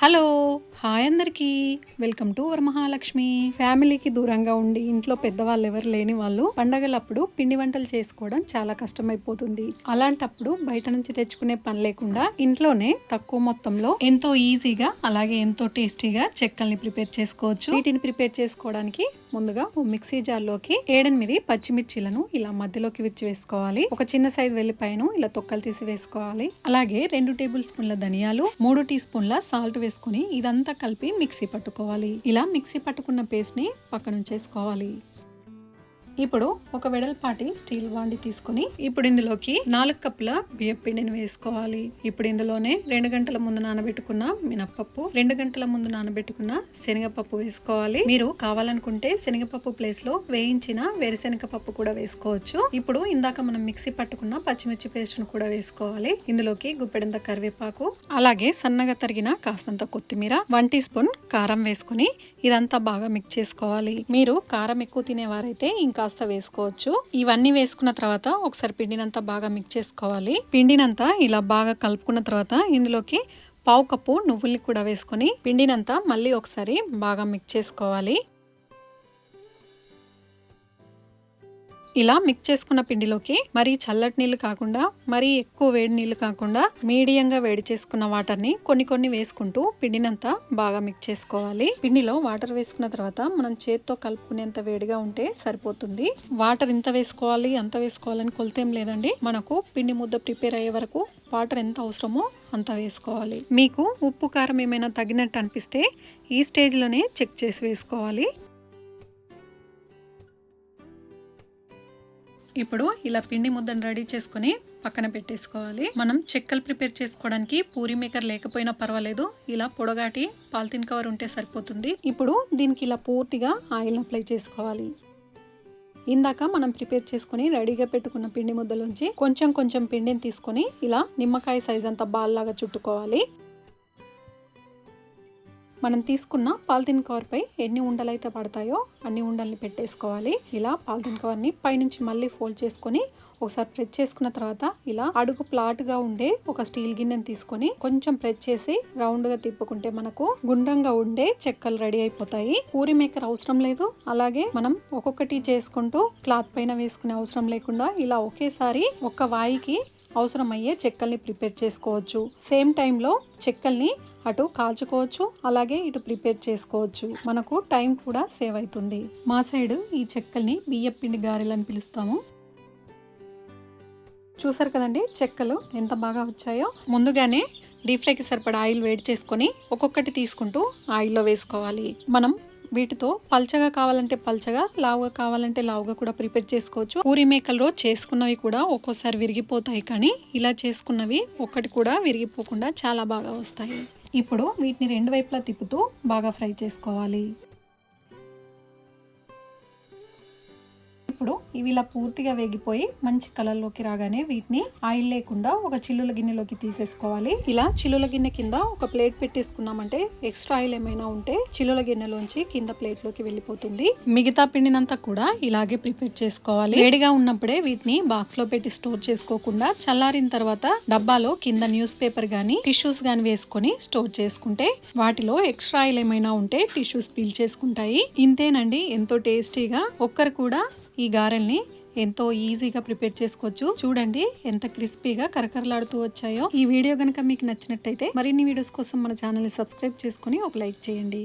Hallo! Hi అందరికీ. Welcome to Varamahalakshmi ఫ్యామిలీకి దూరంగా ఉండి ఇంట్లో పెద్దవాళ్ళు ఎవరు లేని వాళ్ళు పండగలప్పుడు పిండి వంటలు చేసుకోవడం చాలా కష్టమైపోతుంది. అలాంటప్పుడు బయట నుంచి తెచ్చుకునే పని లేకుండా ఇంట్లోనే తక్కువ మొత్తంలో ఎంతో ఈజీగా అలాగే ఎంతో టేస్టీగా చెక్కల్ని ప్రిపేర్ చేసుకోవచ్చు. వీటిని ప్రిపేర్ చేసుకోవడానికి ముందుగా ఓ మిక్సీ జార్లోకి ఏడెనిమిది పచ్చిమిర్చీలను ఇలా మధ్యలోకి విచ్చి వేసుకోవాలి. ఒక చిన్న సైజు వెల్లిపాయను ఇలా తొక్కలు తీసి వేసుకోవాలి. అలాగే రెండు టేబుల్ స్పూన్ల ధనియాలు మూడు టీ స్పూన్ల సాల్ట్ వేసుకుని ఇదంతా కలిపి మిక్సీ పట్టుకోవాలి. ఇలా మిక్సీ పట్టుకున్న పేస్ట్ని పక్కన ఉంచేసుకోవాలి. ఇప్పుడు ఒక వెడల్పాటి స్టీల్ బాండి తీసుకుని ఇప్పుడు ఇందులోకి నాలుగు కప్పుల బియ్యం పిండిని వేసుకోవాలి. ఇప్పుడు ఇందులోనే రెండు గంటల ముందు నానబెట్టుకున్న మినప్పప్పు రెండు గంటల ముందు నానబెట్టుకున్న శనగపప్పు వేసుకోవాలి. మీరు కావాలనుకుంటే శనగపప్పు ప్లేస్లో వేయించిన వేరుశనగ పప్పు కూడా వేసుకోవచ్చు. ఇప్పుడు ఇందాక మనం మిక్సీ పట్టుకున్న పచ్చిమిర్చి పేస్ట్ను కూడా వేసుకోవాలి. ఇందులోకి గుప్పెడంత కరివేపాకు అలాగే సన్నగా తరిగిన కాస్తంత కొత్తిమీర వన్ టీ స్పూన్ కారం వేసుకుని ఇదంతా బాగా మిక్స్ చేసుకోవాలి. మీరు కారం ఎక్కువ తినేవారైతే ఇంకా కాస్త వేసుకోవచ్చు. ఇవన్నీ వేసుకున్న తర్వాత ఒకసారి పిండినంతా బాగా మిక్స్ చేసుకోవాలి. పిండినంతా ఇలా బాగా కలుపుకున్న తర్వాత ఇందులోకి పావు కప్పు నువ్వుల్ని కూడా వేసుకొని పిండినంతా మళ్ళీ ఒకసారి బాగా మిక్స్ చేసుకోవాలి. ఇలా మిక్స్ చేసుకున్న పిండిలోకి మరీ చల్లటి నీళ్ళు కాకుండా మరీ ఎక్కువ వేడి నీళ్ళు కాకుండా మీడియంగా వేడి చేసుకున్న వాటర్ని కొన్ని కొన్ని వేసుకుంటూ పిండినంతా బాగా మిక్స్ చేసుకోవాలి. పిండిలో వాటర్ వేసుకున్న తర్వాత మనం చేత్తో కలుపుకునేంత వేడిగా ఉంటే సరిపోతుంది. వాటర్ ఇంత వేసుకోవాలి అంత వేసుకోవాలని కొలతేం లేదండి. మనకు పిండి ముద్ద ప్రిపేర్ అయ్యే వరకు వాటర్ ఎంత అవసరమో అంత వేసుకోవాలి. మీకు ఉప్పు కారం ఏమైనా తగినట్టు అనిపిస్తే ఈ స్టేజ్లోనే చెక్ చేసి వేసుకోవాలి. ఇప్పుడు ఇలా పిండి ముద్దను రెడీ చేసుకుని పక్కన పెట్టేసుకోవాలి. మనం చెక్కలు ప్రిపేర్ చేసుకోవడానికి పూరి మేకర్ లేకపోయినా పర్వాలేదు. ఇలా పొడగాటి పాలిథిన్ కవర్ ఉంటే సరిపోతుంది. ఇప్పుడు దీనికి ఇలా పూర్తిగా ఆయిల్ అప్లై చేసుకోవాలి. ఇందాక మనం ప్రిపేర్ చేసుకుని రెడీగా పెట్టుకున్న పిండి ముద్దలోంచి కొంచెం కొంచెం పిండిని తీసుకొని ఇలా నిమ్మకాయ సైజ్ అంత బాల్ లాగా చుట్టుకోవాలి. మనం తీసుకున్న పాలిథిన్ కవర్పై ఎన్ని ఉండలు అయితే పడతాయో అన్ని ఉండల్ని పెట్టేసుకోవాలి. ఇలా పాలిథిన్ కవర్ని పైనుంచి మళ్ళీ ఫోల్డ్ చేసుకొని ఒకసారి ప్రెస్ చేసుకున్న తర్వాత ఇలా అడుగు ప్లాట్గా ఉండే ఒక స్టీల్ గిన్నెను తీసుకొని కొంచెం ప్రెస్ చేసి రౌండ్గా తిప్పుకుంటే మనకు గుండ్రంగా ఉండే చెక్కలు రెడీ అయిపోతాయి. పూరి మేకర్ అవసరం లేదు. అలాగే మనం ఒక్కొక్కటి చేసుకుంటూ క్లాత్ పైన వేసుకునే అవసరం లేకుండా ఇలా ఒకేసారి ఒక్క వాయికి అవసరమయ్యే చెక్కల్ని ప్రిపేర్ చేసుకోవచ్చు. సేమ్ టైంలో చెక్కల్ని అటు కాల్చుకోవచ్చు అలాగే ఇటు ప్రిపేర్ చేసుకోవచ్చు. మనకు టైం కూడా సేవ్ అవుతుంది. మా సైడ్ ఈ చెక్కల్ని బియ్యపిండి గారెలు అని పిలుస్తాము. చూసారు కదండి చెక్కలు ఎంత బాగా వచ్చాయో? ముందుగానే డీప్ ఫ్రైకి సరిపడా ఆయిల్ వేడి చేసుకొని ఒక్కొక్కటి తీసుకుంటూ ఆయిల్లో వేసుకోవాలి. మనం వీటితో పల్చగా కావాలంటే పల్చగా లావుగా కావాలంటే లావుగా కూడా ప్రిపేర్ చేసుకోవచ్చు. పూరి మేకల్లో చేసుకున్నవి కూడా ఒక్కోసారి విరిగిపోతాయి కానీ ఇలా చేసుకున్నవి ఒక్కటి కూడా విరిగిపోకుండా చాలా బాగా వస్తాయి. ఇప్పుడు వీటిని రెండు వైపులా తిప్పుతూ బాగా ఫ్రై చేసుకోవాలి. ఇవి ఇలా పూర్తిగా వేగిపోయి మంచి కలర్లోకి రాగానే వీటిని ఆయిల్ లేకుండా ఒక చిల్లుల గిన్నెలోకి తీసేసుకోవాలి. ఇలా చిల్లుల గిన్నె కింద ఒక ప్లేట్ పెట్టేసుకున్నామంటే ఎక్స్ట్రా ఆయిల్ ఏమైనా ఉంటే చిల్లుల గిన్నెలోంచి కింద ప్లేట్లోకి వెళ్ళిపోతుంది. మిగతా పిండినంతా కూడా ఇలాగే ప్రిపేర్ చేసుకోవాలి. వేడిగా ఉన్నప్పుడే వీటిని బాక్స్లో పెట్టి స్టోర్ చేసుకోకుండా చల్లారిన తర్వాత డబ్బాలో కింద న్యూస్ పేపర్ గానీ టిష్యూస్ గానీ వేసుకొని స్టోర్ చేసుకుంటే వాటిలో ఎక్స్ట్రా ఆయిల్ ఏమైనా ఉంటే టిష్యూస్ పీల్ చేసుకుంటాయి. ఇంతేనండి ఎంతో టేస్టీగా. ఒక్కరు కూడా ఈ గారెల్ని ఎంతో ఈజీగా ప్రిపేర్ చేసుకోవచ్చు. చూడండి ఎంత క్రిస్పీగా కరకరలాడుతూ వచ్చాయో. ఈ వీడియో కనుక మీకు నచ్చినట్టయితే మరిన్ని వీడియోస్ కోసం మన ఛానల్ని సబ్స్క్రైబ్ చేసుకుని ఒక లైక్ చేయండి.